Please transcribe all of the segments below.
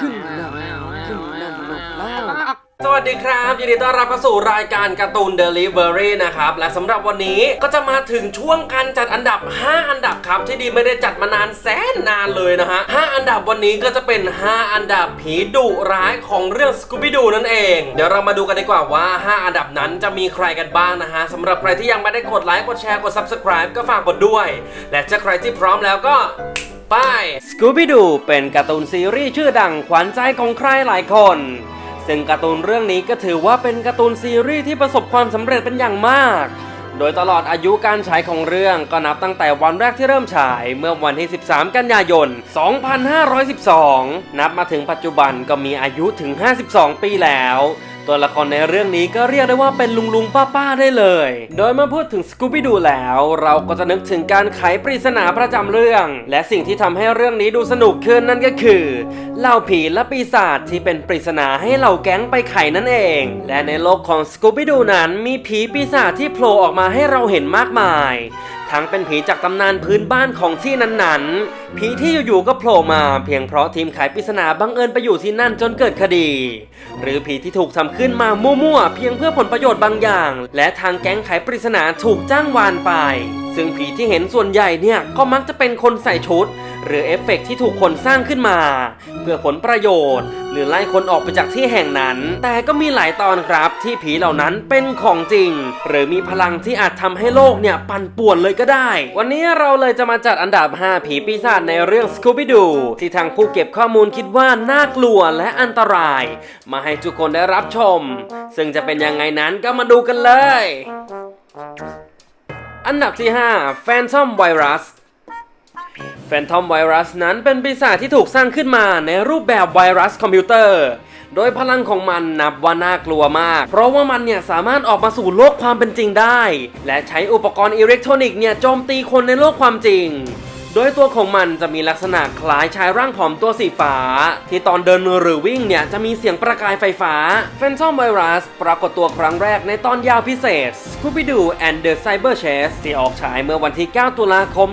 ขึ้นแล้วขึ้นแล้วแล้วสวัสดีครับ ยินดีต้อนรับเข้าสู่รายการการ์ตูน Delivery นะครับ และสำหรับวันนี้ก็จะมาถึงช่วงการจัดอันดับ 5 อันดับครับ ที่ดีไม่ได้จัดมานานแสนนานเลยนะฮะ 5 อันดับวันนี้ก็จะเป็น 5 อันดับผีดุร้ายของเรื่อง Scooby Doo นั่นเอง เดี๋ยวเรามาดูกันดีกว่าว่า 5 อันดับนั้นจะมีใครกันบ้างนะฮะสำหรับใครที่ยังไม่ได้กดไลค์กดแชร์กด Subscribe ก็ฝากกดด้วย และถ้าใครที่พร้อมแล้วก็ ไป Scooby Doo เป็นการ์ตูนซีรีส์ชื่อดังขวัญใจของใครหลายคน ซึ่งการ์ตูนเรื่องนี้ก็ถือว่าเป็นการ์ตูนซีรีส์ที่ประสบความสำเร็จเป็นอย่างมาก โดยตลอดอายุการฉายของเรื่องก็นับตั้งแต่วันแรกที่เริ่มฉายเมื่อวันที่ 13 กันยายน 2512 นับมาถึงปัจจุบันก็มีอายุถึง 52 ปีแล้ว ตัวละครในเรื่องนี้ก็เรียกได้ว่าเป็นลุงลุงป้าป้าๆได้เลย โดยเมื่อพูดถึงสกูบิดูแล้ว เราก็จะนึกถึงการไขปริศนาประจำเรื่อง และสิ่งที่ทำให้เรื่องนี้ดูสนุกขึ้นนั่นก็คือเหล่าผีและปีศาจที่เป็นปริศนาให้เหล่าแก๊งไปไขนั่นเอง และในโลกของสกูบิดูนั้นมีผีปีศาจที่โผล่ออกมาให้เราเห็นมากมาย ทั้งเป็นผีจากตำนานพื้นบ้านของที่นั้นๆ ผีที่อยู่ๆก็โผล่มา เพียงเพราะทีมขายปริศนาบังเอิญไปอยู่ที่นั่นจนเกิดคดี หรือผีที่ถูกทำขึ้นมามั่วๆเพียงเพื่อผลประโยชน์บางอย่าง และทางแก๊งขายปริศนาถูกจ้างวานไป ซึ่งผีที่เห็นส่วนใหญ่เนี่ยก็มักจะเป็นคนใส่ชุด หรือเอฟเฟกต์ที่ถูกคนสร้างขึ้นมา เพื่อผลประโยชน์ หรือไล่คนออกไปจากที่แห่งนั้น แต่ก็มีหลายตอนครับที่ผีเหล่านั้นเป็นของจริง หรือมีพลังที่อาจทำให้โลกเนี่ยปั่นป่วนเลยก็ได้ วันนี้เราเลยจะมาจัดอันดับ 5 ผีปีศาจในเรื่อง Scooby-Doo ที่ทางผู้เก็บข้อมูลคิดว่าน่ากลัวและอันตราย มาให้ทุกคนได้รับชม ซึ่งจะเป็นยังไงนั้นก็มาดูกันเลย อันดับที่ 5 Phantom Virus แฟนทอมไวรัสนั้นเป็นปีศาจที่ถูกสร้างขึ้นมาในรูปแบบไวรัสคอมพิวเตอร์ โดยพลังของมันนับว่าน่ากลัวมาก เพราะว่ามันเนี่ยสามารถออกมาสู่โลกความเป็นจริงได้ และใช้อุปกรณ์อิเล็กทรอนิกส์เนี่ยโจมตีคนในโลกความจริง โดยตัวของมันจะมีลักษณะคล้ายชายร่างผอมตัวสีฟ้า ที่ตอนเดินหรือวิ่งเนี่ย จะมีเสียงประกายไฟฟ้า Phantom Virus ปรากฏตัวครั้งแรกในตอนยาวพิเศษ Scooby-Doo and the Cyber Chase ที่ออกฉายเมื่อวันที่ 9 ตุลาคม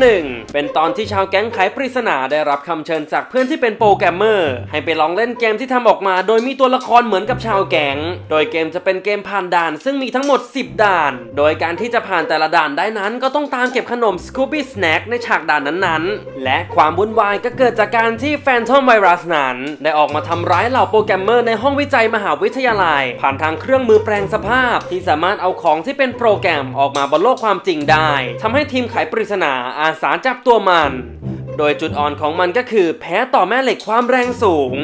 2001 เป็นตอนที่ชาวแก๊งไขปริศนาได้รับคำเชิญจากเพื่อนที่เป็นโปรแกรมเมอร์ ให้ไปลองเล่นเกมที่ทำออกมา โดยมีตัวละครเหมือนกับชาวแก๊งโดยเกมจะเป็นเกมผ่านด่าน ซึ่งมีทั้งหมด 10 ด่าน โดยการที่จะผ่านแต่ละด่านได้นั้น ก็ต้องตามเก็บขนม Scooby Snack ในฉากด่านนั้นๆ และความวุ่นวายก็เกิดจากการที่แฟนทอมไวรัสนั้น ได้ออกมาทำร้ายเหล่าโปรแกรมเมอร์ในห้องวิจัยมหาวิทยาลัย ผ่านทางเครื่องมือแปลงสภาพ ที่สามารถเอาของที่เป็นโปรแกรมออกมาบนโลกความจริงได้ทำให้ทีมไขปริศนาอาสาจับตัวมัน โดยจุดอ่อนของมันก็คือแพ้ต่อแม่เหล็กความแรงสูง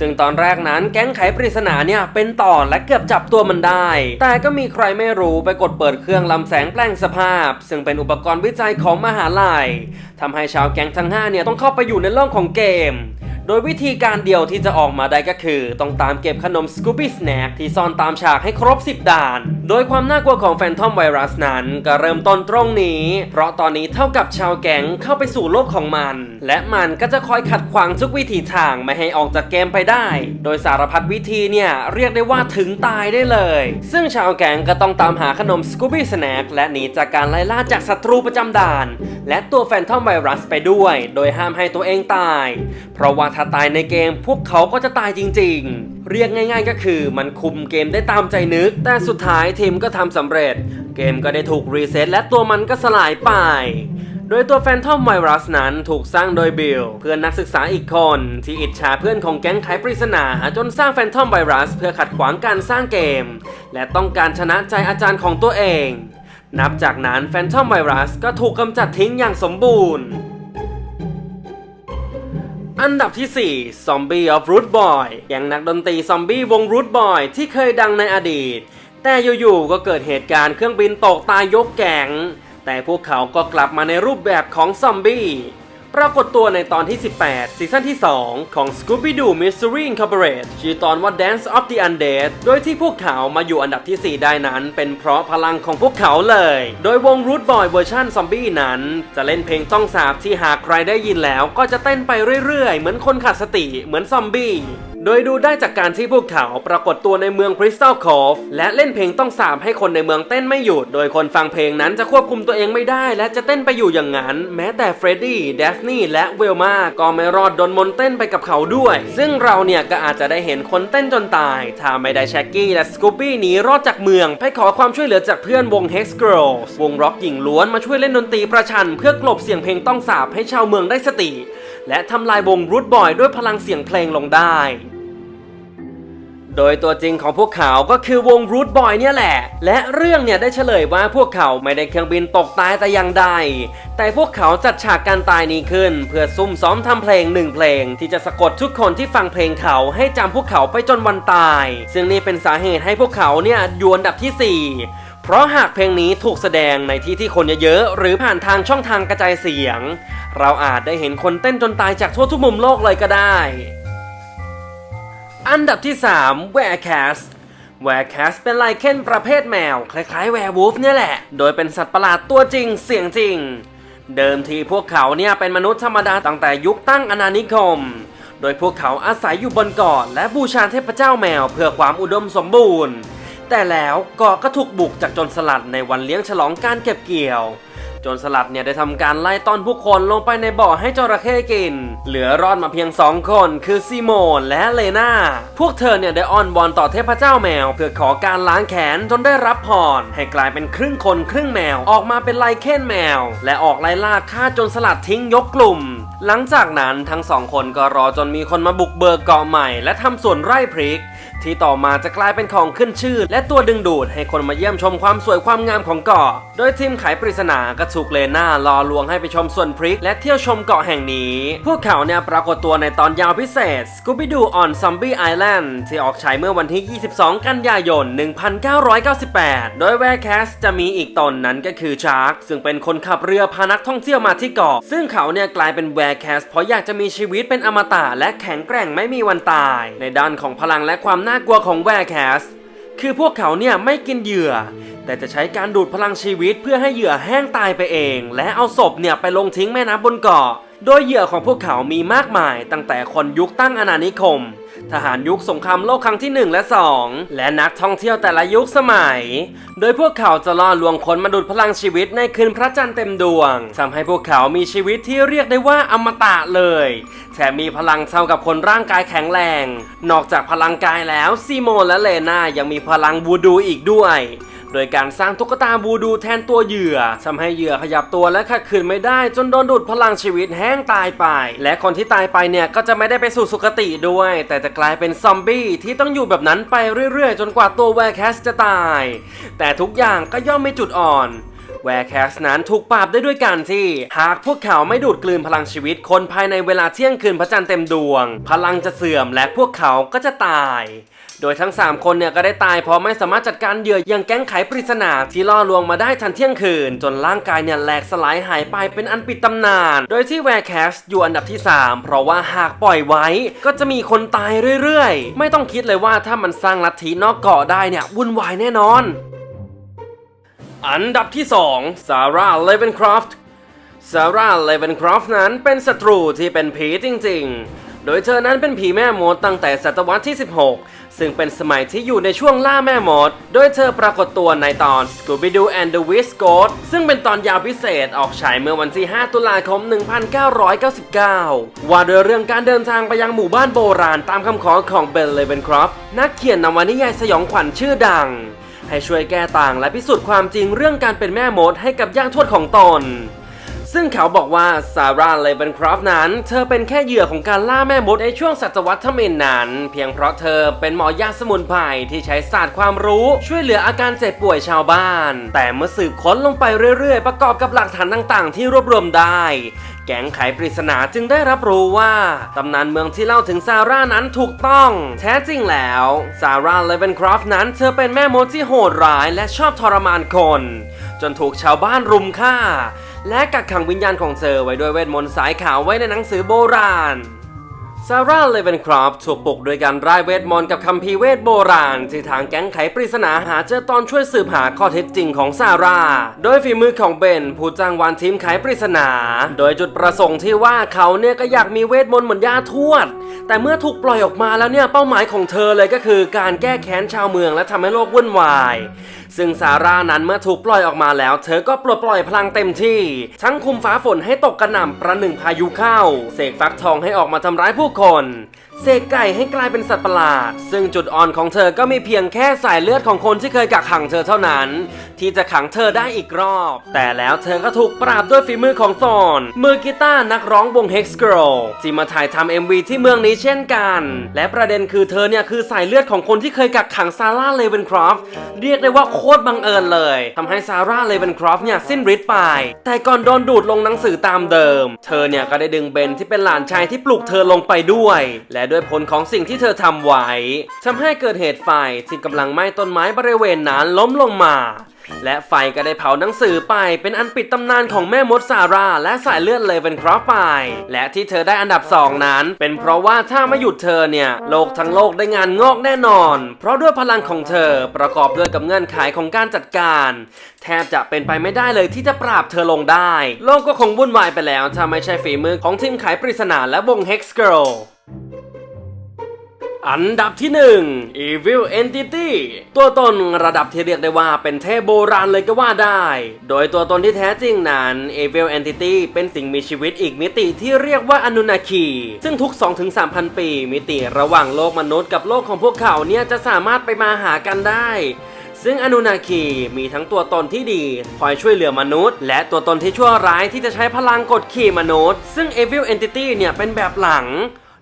ซึ่งตอนแรกนั้นแก๊งไขปริศนาเนี่ยเป็นต่อและเกือบจับตัวมันได้ แต่ก็มีใครไม่รู้ไปกดเปิดเครื่องลำแสงแปลงสภาพ ซึ่งเป็นอุปกรณ์วิจัยของมหาลัยทำให้ชาวแก๊งทั้ง5เนี่ยต้องเข้าไปอยู่ในโลกของเกม โดยวิธีการเดียวที่จะออกมาได้ก็คือ ต้องตามเก็บขนม Scooby Snack ที่ซ่อนตามฉากให้ครบ 10 ด่าน โดยความน่ากลัวของ Phantom Virus นั้นก็เริ่มต้นตรงนี้ เพราะตอนนี้เท่ากับชาวแก๊งเข้าไปสู่โลกของมัน และมันก็จะคอยขัดขวางทุกวิถีทางไม่ให้ออกจากเกมไปได้ โดยสารพัดวิธีเนี่ยเรียกได้ว่าถึงตายได้เลย ซึ่งชาวแก๊งก็ต้องตามหาขนม Scooby Snack และหนีจากการไล่ล่าจากศัตรูประจำด่าน และตัว Phantom Virus ไปด้วย โดยห้ามให้ตัวเองตาย เพราะว่าถ้าตายในเกมพวกเขาก็จะตายจริง ๆ เรียกง่าย ๆ ก็คือมันคุมเกมได้ตามใจนึก แต่สุดท้ายทีมก็ทำสำเร็จ เกมก็ได้ถูกรีเซ็ตและตัวมันก็สลายไปโดยตัว Phantom Virus นั้นถูกสร้างโดยบิลเพื่อนนักศึกษาอีกคน ที่อิจฉาเพื่อนของแก๊งไขปริศนาจนสร้าง Phantom Virus เพื่อขัดขวางการสร้างเกม และต้องการชนะใจอาจารย์ของตัวเอง นับจากนั้น Phantom Virus ก็ถูกกำจัดทิ้งอย่างสมบูรณ์ อันดับที่ 4 Zombie of Root Boy อย่างนักดนตรีซอมบี้วง Root Boy ที่เคยดังในอดีต แต่อยู่ๆก็เกิดเหตุการณ์เครื่องบินตกตายยกแก๊งแต่พวกเขาก็กลับมาในรูปแบบของซอมบี้ ปรากฏตัวในตอนที่ 18 ซีซั่นที่ 2 ของ Scooby-Doo Mystery Incorporated ชื่อตอนว่า Dance of the Undead โดยที่พวกเขามาอยู่อันดับที่ 4 ได้นั้น เป็นเพราะพลังของพวกเขาเลย โดยวง Root Boy เวอร์ชันซอมบี้นั้น จะเล่นเพลงต้องสาบที่หากใครได้ยินแล้วก็จะเต้นไปเรื่อยๆ เหมือนคนขาดสติเหมือนซอมบี้ โดยดูได้จากการที่พวกเขาปรากฏตัวในเมืองคริสตัลคอฟและเล่นเพลงต้องสาบให้คนในเมืองเต้นไม่หยุด โดยคนฟังเพลงนั้นจะควบคุมตัวเองไม่ได้ และจะเต้นไปอยู่อย่างนั้น แม้แต่เฟรดดี้เดฟนี่และเวลมาก็ไม่รอดโดนมนต์เต้นไปกับเขาด้วย ซึ่งเราเนี่ยก็อาจจะได้เห็นคนเต้นจนตาย ถ้าไม่ได้แชกกี้และสกูบี้หนีรอดจากเมือง ไปขอความช่วยเหลือจากเพื่อนวง Hex Girls วงร็อกหญิงล้วนมาช่วยเล่นดนตรีประชัน เพื่อกลบเสียงเพลงต้องสาบให้ชาวเมืองได้สติ และทำลายวงรูทบอยด้วยพลังเสียงเพลงลงได้ โดยตัวจริงของพวกเขาก็คือวงรูทบอยเนี่ยแหละ และเรื่องเนี่ยได้เฉลยว่าพวกเขาไม่ได้เครื่องบินตกตายแต่อย่างใด แต่พวกเขาจัดฉากการตายนี้ขึ้น เพื่อซุ่มซ้อมทำเพลงหนึ่งเพลง ที่จะสะกดทุกคนที่ฟังเพลงเขาให้จำพวกเขาไปจนวันตาย ซึ่งนี่เป็นสาเหตุให้พวกเขาเนี่ยอยู่อันดับที่ 4เพราะหากเพลงนี้ถูกแสดงในที่ที่คนเยอะๆ หรือผ่านทางช่องทางกระจายเสียง เราอาจได้เห็นคนเต้นจนตายจากทั่วทุกมุมโลกเลยก็ได้ อันดับที่3แวร์แคสแวร์แคสเป็นไลเคนประเภทแมว คล้ายๆแวร์วูฟเนี่ยแหละ โดยเป็นสัตว์ประหลาดตัวจริงเสียงจริง เดิมทีพวกเขาเนี่ยเป็นมนุษย์ธรรมดาตั้งแต่ยุคตั้งอาณานิคม โดยพวกเขาอาศัยอยู่บนเกาะและบูชาเทพเจ้าแมวเพื่อความอุดมสมบูรณ์ แต่แล้วเกาะก็ถูกบุกจากจนสลัดในวันเลี้ยงฉลองการเก็บเกี่ยว จนสลัดเนี่ยได้ทำการไล่ต้อนผู้คนลงไปในบ่อให้จระเข้กิน เหลือรอดมาเพียงสองคนคือซีโมนและเลนาพวกเธอเนี่ยได้อ้อนวอนต่อเทพเจ้าแมว เพื่อขอการล้างแค้นจนได้รับพร ให้กลายเป็นครึ่งคนครึ่งแมวออกมาเป็นไลเคนแมว และออกไล่ล่าฆ่าจนสลัดทิ้งยกกลุ่ม หลังจากนั้นทั้งสองคนก็รอจนมีคนมาบุกเบิกเกาะใหม่ และทำสวนไร่พริก ที่ต่อมาจะกลายเป็นของขึ้นชื่อ และตัวดึงดูดให้คนมาเยี่ยมชมความสวยความงามของเกาะ โดยทีมไขปริศนาก็ถูกเลน่ารอลวงให้ไปชมส่วนพริก และเที่ยวชมเกาะแห่งนี้ พวกเขาเนี่ยปรากฏตัวในตอนยาวพิเศษ Scooby-Doo on Zombie Island ที่ออกฉายเมื่อวันที่ 22 กันยายน 1998 โดยแวร์แคสจะมีอีกตนนั้นก็คือชาร์กซึ่งเป็นคนขับเรือพานักท่องเที่ยวมาที่เกาะ ซึ่งเขาเนี่ยกลายเป็นแวร์แคสเพราะอยากจะมีชีวิตเป็นอมตะและแข็งแกร่งไม่มีวันตาย ในด้านของพลังและความน่ากลัวของแวร์แคสคือพวกเขาเนี่ยไม่กินเหยื่อ แต่จะใช้การดูดพลังชีวิตเพื่อให้เหยื่อแห้งตายไปเอง และเอาศพเนี่ยไปลงทิ้งแม่น้ำบนเกาะ โดยเหยื่อของพวกเขามีมากมายตั้งแต่คนยุคตั้งอาณานิคม ทหารยุคสงครามโลกครั้งที่ 1 และ 2 และนักท่องเที่ยวแต่ละยุคสมัย โดยพวกเขาจะล่อลวงคนมาดูดพลังชีวิตในคืนพระจันทร์เต็มดวงทำให้พวกเขามีชีวิตที่เรียกได้ว่าอมตะเลยแถมมีพลังเท่ากับคนร่างกายแข็งแรง นอกจากพลังกายแล้วซีโมนและเลนายังมีพลังบูดูอีกด้วย โดยการสร้างตุ๊กตาบูดูแทนตัวเหยื่อทำให้เหยื่อขยับตัวและขัดขืนไม่ได้ จนโดนดูดพลังชีวิตแห้งตายไป และคนที่ตายไปเนี่ยก็จะไม่ได้ไปสู่สุคติด้วย แต่จะกลายเป็นซอมบี้ที่ต้องอยู่แบบนั้นไปเรื่อยๆ จนกว่าตัวแวร์แคสจะตาย แต่ทุกอย่างก็ย่อมมีจุดอ่อนแวร์แคสนั้นถูกปราบได้ด้วยการที่ หากพวกเขาไม่ดูดกลืนพลังชีวิตคนภายในเวลาเที่ยงคืนพระจันทร์เต็มดวง พลังจะเสื่อมและพวกเขาก็จะตาย โดยทั้ง 3 คนเนี่ยก็ได้ตายเพราะไม่สามารถจัดการเหยื่ออย่างแก๊งไขปริศนาที่ล่อลวงมาได้ทันเที่ยงคืน จนร่างกายเนี่ยแหลกสลายหายไปเป็นอันปิดตำนาน โดยที่แวร์แคสอยู่อันดับที่ 3 เพราะว่าหากปล่อยไว้ ก็จะมีคนตายเรื่อยๆ ไม่ต้องคิดเลยว่าถ้ามันสร้างลัทธินอกเกาะได้เนี่ยวุ่นวายแน่นอน อันดับที่2ซาร่าเลเวนครอฟต์ซาร่าเลเวนครอฟต์นั้นเป็นศัตรูที่เป็นผีจริง ๆ โดยเธอนั้นเป็นผีแม่มดตั้งแต่ศตวรรษที่ 16 ซึ่งเป็นสมัยที่อยู่ในช่วงล่าแม่มด โดยเธอปรากฏตัวในตอน Scooby-Doo and the Wiz Ghost ซึ่งเป็นตอนยาวพิเศษออกฉายเมื่อวันที่ 5 ตุลาคม 1999 ว่าโดยเรื่องการเดินทางไปยังหมู่บ้านโบราณตามคำขอของเบลเลเวนครอฟต์นักเขียนนวนิยายสยองขวัญชื่อดังให้ช่วยแก้ต่างและพิสูจน์ความจริงเรื่องการเป็นแม่มดให้กับย่างทวดของตน ซึ่งเขาบอกว่าซาร่าเลเบนครอฟนั้น เธอเป็นแค่เหยื่อของการล่าแม่มดในช่วงศตวรรษทมินนั้น เพียงเพราะเธอเป็นหมอยาสมุนไพรที่ใช้ศาสตร์ความรู้ ช่วยเหลืออาการเจ็บป่วยชาวบ้าน แต่เมื่อสืบค้นลงไปเรื่อยๆ ประกอบกับหลักฐานต่างๆ ที่รวบรวมได้ แก๊งไขปริศนาจึงได้รับรู้ว่าตำนานเมืองที่เล่าถึงซาร่านั้นถูกต้อง แท้จริงแล้วซาร่าเลเวนครอฟนั้นเธอเป็นแม่มดที่โหดร้ายและชอบทรมานคน จนถูกชาวบ้านรุมฆ่า และกักขังวิญญาณของเธอไว้ด้วยเวทมนต์สายขาวไว้ในหนังสือโบราณ ซาร่าเลเวนครอฟถูกปลุกโดยการร่ายเวทมนต์กับคัมภีร์เวทโบราณ ที่ทางแก๊งไขปริศนาหาเจอตอนช่วยสืบหาข้อเท็จจริงของซาร่า โดยฝีมือของเบนผู้จ้างวานทีมไขปริศนา โดยจุดประสงค์ที่ว่าเขาเนี่ยก็อยากมีเวทมนต์เหมือนย่าทวด แต่เมื่อถูกปล่อยออกมาแล้วเนี่ยเป้าหมายของเธอเลยก็คือ การแก้แค้นชาวเมืองและทำให้โลกวุ่นวาย ซึ่งซาร่านั้นเมื่อถูกปล่อยออกมาแล้ว เธอก็ปลดปล่อยพลังเต็มที่ ทั้งคุมฟ้าฝนให้ตกกระหน่ำประหนึ่งพายุเข้า เสกฟักทองให้ออกมาทำร้ายผู้คนเสกไก่ให้กลายเป็นสัตว์ประหลาด ซึ่งจุดอ่อนของเธอก็มีเพียงแค่สายเลือดของคนที่เคยกักขังเธอเท่านั้น ที่จะขังเธอได้อีกรอบ แต่แล้วเธอก็ถูกปราบด้วยฝีมือของซอนมือกีตาร์นักร้องวง Hex Girl ที่มาถ่ายทำ MV ที่เมืองนี้เช่นกัน และประเด็นคือเธอเนี่ยคือสายเลือดของคนที่เคยกักขังซาร่าเลเวนครอฟเรียกได้ว่าโคตรบังเอิญเลยทำให้ซาร่าเลเวนครอฟเนี่ยสิ้นฤทธิ์ไป แต่ก่อนโดนดูดลงหนังสือตามเดิม เธอเนี่ยก็ได้ดึงเบนที่เป็นหลานชายที่ปลุกเธอลงไปด้วย และด้วยผลของสิ่งที่เธอทำไว้ทำให้เกิดเหตุไฟที่กำลังไหม้ต้นไม้บริเวณนั้นล้มลงมา และไฟก็ได้เผาหนังสือไปเป็นอันปิดตำนานของแม่มดซาร่าและสายเลือดเลเวนครอฟไปและที่เธอได้อันดับ 2 นั้น เป็นเพราะว่าถ้าไม่หยุดเธอเนี่ย โลกทั้งโลกได้งานงอกแน่นอน เพราะด้วยพลังของเธอประกอบด้วยกับเงื่อนไขของการจัดการ แทบจะเป็นไปไม่ได้เลยที่จะปราบเธอลงได้ โลกก็คงวุ่นวายไปแล้วถ้าไม่ใช่ฝีมือของทีมไขปริศนาและวง Hex Girl อันดับที่ 1 Evil Entity ตัวตนระดับที่เรียกได้ว่าเป็นเทพโบราณเลยก็ว่าได้ โดยตัวตนที่แท้จริงนั้น Evil Entity เป็นสิ่งมีชีวิตอีกมิติที่เรียกว่าอนุนาคี ซึ่งทุก 2-3,000 ปี มิติระหว่างโลกมนุษย์กับโลกของพวกเขาเนี่ยจะสามารถไปมาหากันได้ซึ่งอนุนาคีมีทั้งตัวตนที่ดี คอยช่วยเหลือมนุษย์ และตัวตนที่ชั่วร้ายที่จะใช้พลังกดขี่มนุษย์ ซึ่ง Evil Entity เนี่ยเป็นแบบหลัง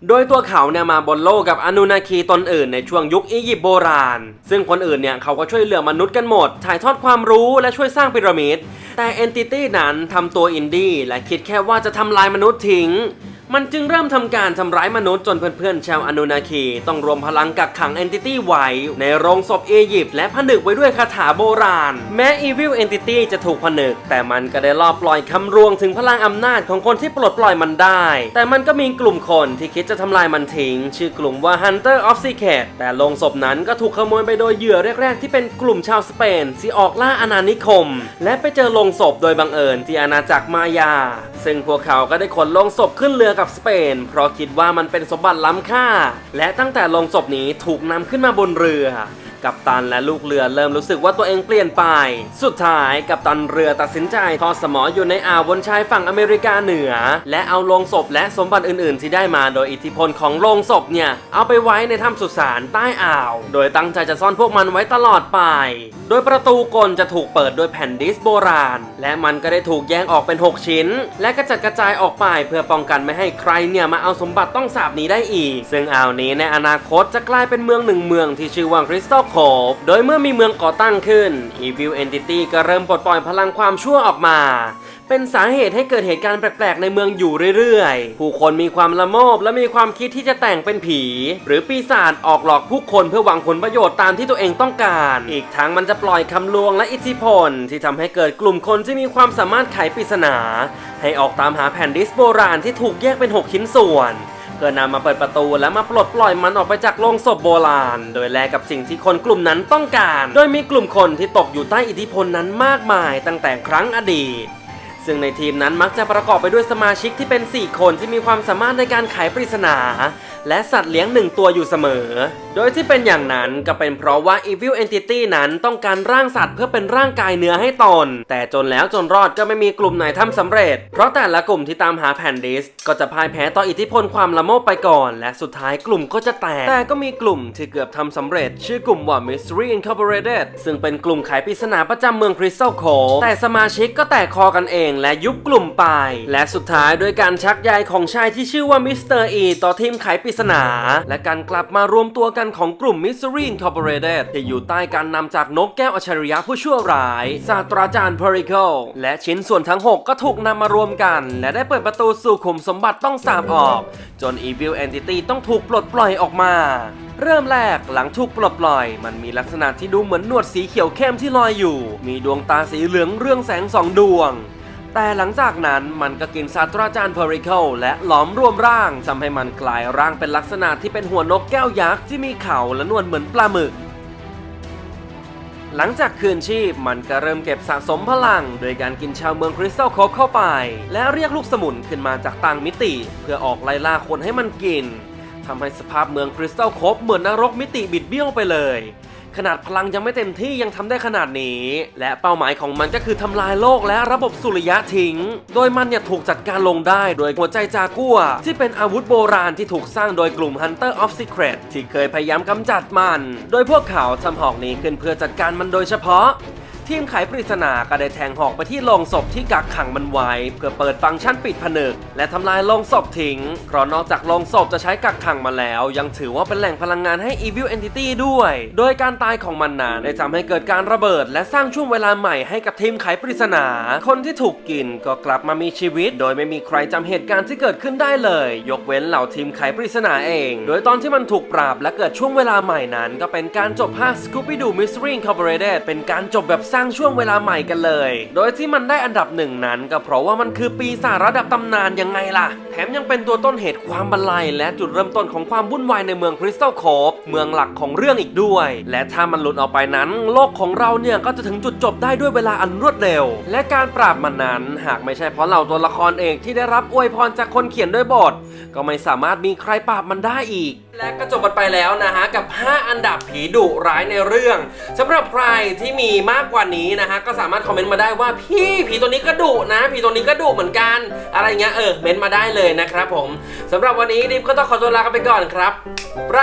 โดยตัวเขาเนี่ยมาบนโลกกับอนุนาคีตนอื่นในช่วงยุคอียิปต์โบราณ ซึ่งคนอื่นเนี่ยเขาก็ช่วยเหลือมนุษย์กันหมด ถ่ายทอดความรู้และช่วยสร้างพีระมิด แต่เอนติตี้นั้นทำตัวอินดี้และคิดแค่ว่าจะทำลายมนุษย์ทิ้ง มันจึงเริ่มทำการทำร้ายมนุษย์จนเพื่อนๆชาวอนุนาคีต้องรวมพลังกักขังเอนติตี้ไว้ ในโรงศพอียิปต์และผนึกไว้ด้วยคาถาโบราณ แม้ Evil Entity จะถูกผนึก แต่มันก็ได้ลอบปล่อยคำรวงถึงพลังอำนาจของคนที่ปลดปล่อยมันได้ แต่มันก็มีกลุ่มคนที่คิดจะทำลายมันทิ้ง ชื่อกลุ่มว่า Hunter of Secret แต่โรงศพนั้นก็ถูกขโมยไปโดยเหยื่อแรกๆที่เป็นกลุ่มชาวสเปนที่ออกล่าอาณานิคม และไปเจอโรงศพโดยบังเอิญที่อาณาจักรมายา ซึ่งพวกเขาก็ได้ขนโลงศพขึ้นเรือกับับสเปน เพราะคิดว่ามันเป็นสมบัติล้ำค่า และตั้งแต่ลงศพนี้ถูกนำขึ้นมาบนเรือ กัปตันและลูกเรือเริ่มรู้สึกว่าตัวเองเปลี่ยนไป สุดท้ายกัปตันเรือตัดสินใจทอดสมออยู่ในอ่าวบนชายฝั่งอเมริกาเหนือ และเอาลงศพและสมบัติอื่น ๆ ที่ได้มาโดยอิทธิพลของลงศพเนี่ย เอาไปไว้ในถ้ำสุสานใต้อ่าว โดยตั้งใจจะซ่อนพวกมันไว้ตลอดไป โดยประตูกลจะถูกเปิดด้วยแผ่นดิสโบราณ และมันก็ได้ถูกแยกออกเป็น 6 ชิ้น และกระจัดกระจายออกไปเพื่อป้องกันไม่ให้ใครเนี่ยมาเอาสมบัติต้องสาบนี้ได้อีก ซึ่งอ่าวนี้ในอนาคตจะกลายเป็นเมืองหนึ่งเมืองที่ชื่อว่าคริสตัลโคฟโดยเมื่อมีเมืองก่อตั้งขึ้น Evil Entity ก็เริ่มปลดปล่อยพลังความชั่วออกมา เป็นสาเหตุให้เกิดเหตุการณ์แปลกๆ ในเมืองอยู่เรื่อยๆ ผู้คนมีความละโมบและมีความคิดที่จะแต่งเป็นผี หรือปีศาจออกหลอกผู้คนเพื่อหวังผลประโยชน์ตามที่ตัวเองต้องการ อีกทั้งมันจะปล่อยคำลวงและอิทธิพล ที่ทำให้เกิดกลุ่มคนที่มีความสามารถไขปริศนา ให้ออกตามหาแผ่นดิสโบราณที่ถูกแยกเป็น 6 ชิ้นส่วน พื่อนำมาเปิดประตูและมาปลดปล่อยมันออกไปจากโลงศพโบราณ โดยแลกกับสิ่งที่คนกลุ่มนั้นต้องการ โดยมีกลุ่มคนที่ตกอยู่ใต้อิทธิพลนั้นมากมายตั้งแต่ครั้งอดีตซึ่งในทีมนั้นมักจะประกอบไปด้วยสมาชิกที่เป็น 4 คนที่มีความสามารถในการไขปริศนา และสัตว์เลี้ยงหนึ่งตัวอยู่เสมอ โดยที่เป็นอย่างนั้นก็เป็นเพราะว่า Evil Entity นั้นต้องการร่างสัตว์เพื่อเป็นร่างกายเนื้อให้ตน แต่จนแล้วจนรอดก็ไม่มีกลุ่มไหนทำสำเร็จ เพราะแต่ละกลุ่มที่ตามหาแผ่นดิสก์ก็จะพ่ายแพ้ต่ออิทธิพลความละโมบไปก่อน และสุดท้ายกลุ่มก็จะแตก แต่ก็มีกลุ่มที่เกือบทำสำเร็จ ชื่อกลุ่มว่า Mystery Incorporated ซึ่งเป็นกลุ่มไขปริศนาประจำเมือง Crystal Co. แต่สมาชิกก็แตกคอกันเองและยุบกลุ่มไป และสุดท้ายด้วยการชักใยของชายที่ชื่อว่ามิสเตอร์อีต่อทีมไขปริศนา และการกลับมารวมตัวกันของกลุ่ม Mystery Incorporated ที่อยู่ใต้การนำจากนกแก้วอัจฉริยะผู้ชั่วร้าย ศาสตราจารย์ p e r i c l และชิ้นส่วนทั้ง 6 ก็ถูกนำมารวมกัน และได้เปิดประตูสู่ขุมสมบัติต้องสาบออก จน Evil Entity ต้องถูกปลดปล่อยออกมาเริ่มแรกหลังถูกปลดปล่อย มันมีลักษณะที่ดูเหมือนหนวดสีเขียวเข้มที่ลอยอยู่ มีดวงตาสีเหลืองเรื่องแสงสองดวง แต่หลังจากนั้นมันก็กินศาสตราจารย์เพอริเคิลและหลอมรวมร่างทำให้มันกลายร่างเป็นลักษณะที่เป็นหัวนกแก้วยักษ์ที่มีเขาและนวลเหมือนปลาหมึก หลังจากคืนชีพมันก็เริ่มเก็บสะสมพลัง โดยการกินชาวเมืองคริสตัลโคฟเข้าไป และเรียกลูกสมุนขึ้นมาจากต่างมิติ เพื่อออกไล่ล่าคนให้มันกินทำให้สภาพเมืองคริสตัลโคบเหมือนนรกมิติบิดเบี้ยวไปเลย ขนาดพลังยังไม่เต็มที่ยังทำได้ขนาดนี้ และเป้าหมายของมันก็คือทำลายโลกและระบบสุริยะทิ้ง โดยมันเนี่ยถูกจัดการลงได้โดยหัวใจจากัว ที่เป็นอาวุธโบราณที่ถูกสร้างโดยกลุ่ม Hunter of Secret ที่เคยพยายามกำจัดมัน โดยพวกเขาทำหอกนี้ขึ้นเพื่อจัดการมันโดยเฉพาะ ทีมไขปริศนาก็ได้แทงหอกไปที่โลงศพที่กักขังมันไว้เพื่อเปิดฟังก์ชันปิดผนึก และทำลายโลงศพทิ้ง เพราะนอกจากโลงศพจะใช้กักขังมาแล้ว ยังถือว่าเป็นแหล่งพลังงานให้ Evil Entity ด้วย โดยการตายของมันนั้นได้ทำให้เกิดการระเบิด และสร้างช่วงเวลาใหม่ให้กับทีมไขปริศนา คนที่ถูกกินก็กลับมามีชีวิต โดยไม่มีใครจำเหตุการณ์ที่เกิดขึ้นได้เลย ยกเว้นเหล่าทีมไขปริศนาเอง โดยตอนที่มันถูกปราบและเกิดช่วงเวลาใหม่นั้น ก็เป็นการจบภาค Scooby-Doo Mystery Incorporated เป็นการจบแบบสร้างช่วงเวลาใหม่กันเลย โดยที่มันได้อันดับหนึ่งนั้น ก็เพราะว่ามันคือปีศาจระดับตำนานยังไงล่ะ แถมยังเป็นตัวต้นเหตุความบันไลและจุดเริ่มต้นของความวุ่นวายในเมืองคริสตัลโคฟเมืองหลักของเรื่องอีกด้วย และถ้ามันหลุดออกไปนั้น โลกของเราเนี่ยก็จะถึงจุดจบได้ด้วยเวลาอันรวดเร็ว และการปราบมันนั้น หากไม่ใช่เพราะเหล่าตัวละครเอกที่ได้รับอวยพรจากคนเขียนด้วยบท ก็ไม่สามารถมีใครปราบมันได้อีก และก็จบกันไปแล้วนะฮะกับ 5 อันดับผีดุร้ายในเรื่องสำหรับใครที่มีมากกว่านี้นะฮะก็สามารถคอมเมนต์มาได้ว่าพี่ผีตัวนี้ก็ดุนะผีตัวนี้ก็ดุเหมือนกัน อะไรเงี้ยเออเมนต์มาได้เลยนะครับผมสำหรับวันนี้ดิฟก็ต้องขอตัวลาไปก่อนครับไป